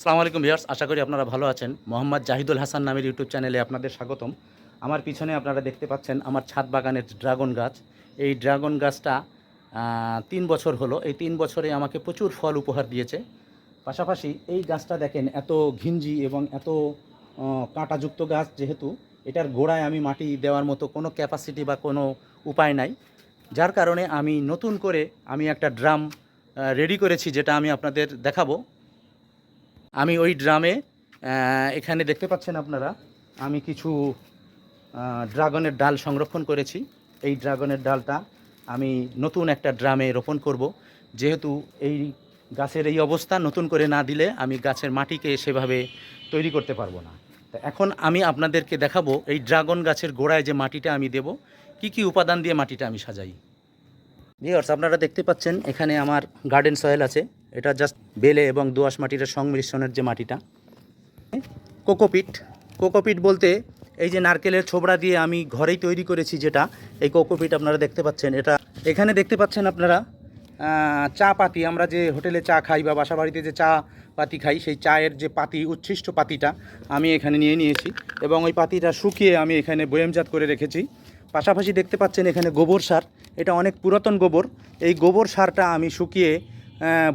আসসালামু আলাইকুম ভিউয়ার্স, আশা করি আপনারা ভালো আছেন। মোহাম্মদ জাহিদুল হাসান নামের ইউটিউব চ্যানেলে আপনাদের স্বাগতম। আমার পিছনে আপনারা দেখতে পাচ্ছেন আমার ছাদ বাগানের ড্রাগন গাছ। এই ড্রাগন গাছটা তিন বছর হলো। এই তিন বছরে আমাকে প্রচুর ফল উপহার দিয়েছে। পাশাপাশি এই গাছটা দেখেন, এত ঘিঞ্জি এবং এত কাঁটাযুক্ত গাছ যেহেতু, এটার গোড়ায় আমি মাটি দেওয়ার মতো কোনো ক্যাপাসিটি বা কোনো উপায় নাই। যার কারণে আমি নতুন করে আমি একটা ড্রাম রেডি করেছি, যেটা আমি আপনাদের দেখাবো। আমি ওই ড্রামে এখানে দেখতে পাচ্ছেন আপনারা, আমি কিছু ড্রাগনের ডাল সংরক্ষণ করেছি। এই ড্রাগনের ডালটা আমি নতুন একটা ড্রামে রোপণ করব। যেহেতু এই গাছের এই অবস্থা নতুন করে না দিলে আমি গাছের মাটিকে সেভাবে তৈরি করতে পারব না। তা এখন আমি আপনাদেরকে দেখাবো এই ড্রাগন গাছের গোড়ায় যে মাটিটা আমি দেব, কি কি উপাদান দিয়ে মাটিটা আমি সাজাই। ভিওর্স আপনারা দেখতে পাচ্ছেন, এখানে আমার গার্ডেন সয়েল আছে। এটা জাস্ট বেলে এবং দোআঁশ মাটির সংমিশ্রণের যে মাটিটা। কোকোপিট। কোকোপিট বলতে এই যে নারকেলের ছোবড়া দিয়ে আমি ঘরেই তৈরি করেছি যেটা, এই কোকোপিট আপনারা দেখতে পাচ্ছেন। এটা এখানে দেখতে পাচ্ছেন আপনারা চা পাতি। আমরা যে হোটেলে চা খাই বা বাসা বাড়িতে যে চা পাতি খাই, সেই চায়ের যে পাতি, উচ্ছিষ্ট পাতিটা আমি এখানে নিয়ে নিয়েছি এবং ওই পাতিটা শুকিয়ে আমি এখানে বয়ামজাত করে রেখেছি। পাশাপাশি দেখতে পাচ্ছেন এখানে গোবর সার। এটা অনেক পুরাতন গোবর। এই গোবর সারটা আমি শুকিয়ে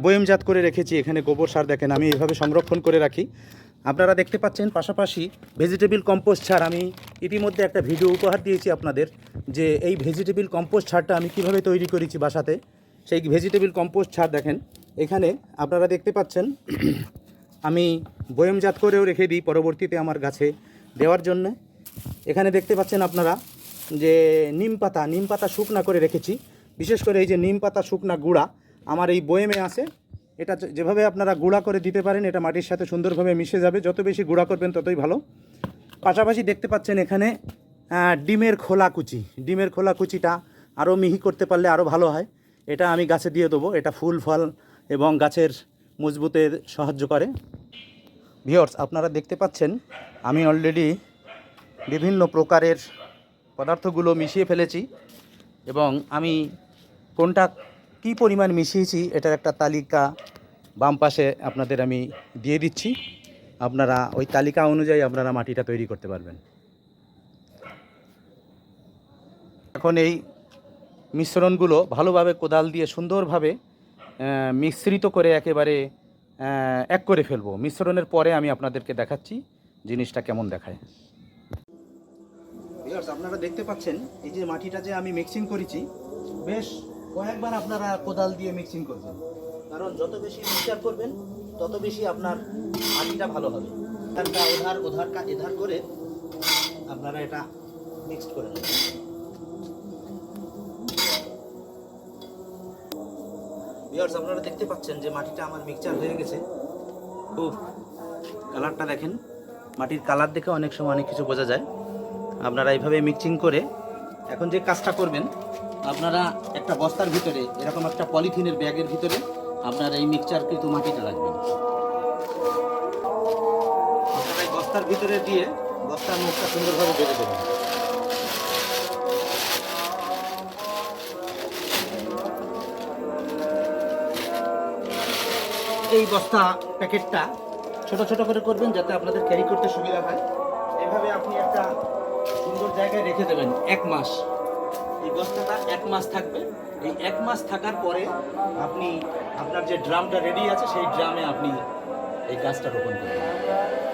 বয়মজাত করে রেখেছি, এখানে গোবর সার দেখেন, আমি এভাবে সংরক্ষণ করে রাখি। আপনারা দেখতে পাচ্ছেন, পাশাপাশি ভেজিটেবল কম্পোস্ট সার, আমি ইতিমধ্যে একটা ভিডিও উপহার দিয়েছি আপনাদের, যে এই ভেজিটেবল কম্পোস্ট সারটা আমি কীভাবে তৈরি করেছি বাসাতে। সেই ভেজিটেবল কম্পোস্ট সার দেখেন, এখানে আপনারা দেখতে পাচ্ছেন, আমি বয়মজাত করেও রেখে দিই পরবর্তীতে আমার গাছে দেওয়ার জন্য। এখানে দেখতে পাচ্ছেন আপনারা যে নিম পাতা নিম পাতা শুকনা করে রেখেছি। বিশেষ করে এই যে নিম পাতা শুকনা গুঁড়া আমার এই বয়েমে আছে। এটা যেভাবে আপনারা গুঁড়া করে দিতে পারেন, এটা মাটির সাথে সুন্দরভাবে মিশে যাবে। যত বেশি গুঁড়া করবেন, ততই ভালো। পাশাপাশি দেখতে পাচ্ছেন এখানে ডিমের খোলা কুচি। ডিমের খোলা কুচিটা আরও মিহি করতে পারলে আরও ভালো হয়। এটা আমি গাছে দিয়ে দেবো। এটা ফুল ফল এবং গাছের মজবুতের সাহায্য করে। ভিওর্স আপনারা দেখতে পাচ্ছেন, আমি অলরেডি বিভিন্ন প্রকারের পদার্থগুলো মিশিয়ে ফেলেছি এবং আমি কোনটা কি পরিমাণ মিশিয়েছি এটার একটা তালিকা বাম পাশে আপনাদের আমি দিয়ে দিচ্ছি। আপনারা ওই তালিকা অনুযায়ী আপনারা মাটিটা তৈরি করতে পারবেন। এখন এই মিশ্রণগুলো ভালোভাবে কোদাল দিয়ে সুন্দরভাবে মিশ্রিত করে একেবারে এক করে ফেলব। মিশ্রণের পরে আমি আপনাদেরকে দেখাচ্ছি জিনিসটা কেমন দেখায়। আপনারা দেখতে পাচ্ছেন, এই যে মাটিটা যে আমি মিক্সিং করেছি, বেশ কয়েকবার আপনারা কোদাল দিয়ে মিক্সিং করবেন। কারণ যত বেশি মিক্সচার করবেন, তত বেশি আপনার মাটিটা ভালো হবে। এধারটা ওধার ওধারটা এধার করে আপনারা এটা মিক্সড করে নেবেন। ভিউয়ার্স আপনারা দেখতে পাচ্ছেন যে মাটিটা আমার মিক্সচার হয়ে গেছে। খুব কালারটা দেখেন। মাটির কালার দেখে অনেক সময় অনেক কিছু বোঝা যায়। আপনারা এইভাবে মিক্সিং করে এখন যে কাজটা করবেন, আপনারা একটা বস্তার ভিতরে, এরকম একটা পলিথিনের ব্যাগের ভিতরে আপনারা এই মিক্সচার কিন্তু মাটিটা রাখবেন। এই বস্তার ভিতরে দিয়ে বস্তার মুখটা সুন্দরভাবে বেঁধে দেবেন। এই বস্তা প্যাকেটটা ছোট ছোট করে করবেন যাতে আপনাদের ক্যারি করতে সুবিধা হয়। এভাবে আপনি একটা সুন্দর জায়গায় রেখে দেবেন এক মাস। এই বস্তাটা এক মাস থাকবে। এই এক মাস থাকার পরে আপনি আপনার যে ড্রামটা রেডি আছে, সেই ড্রামে আপনি এই গাছটা রোপণ করবেন।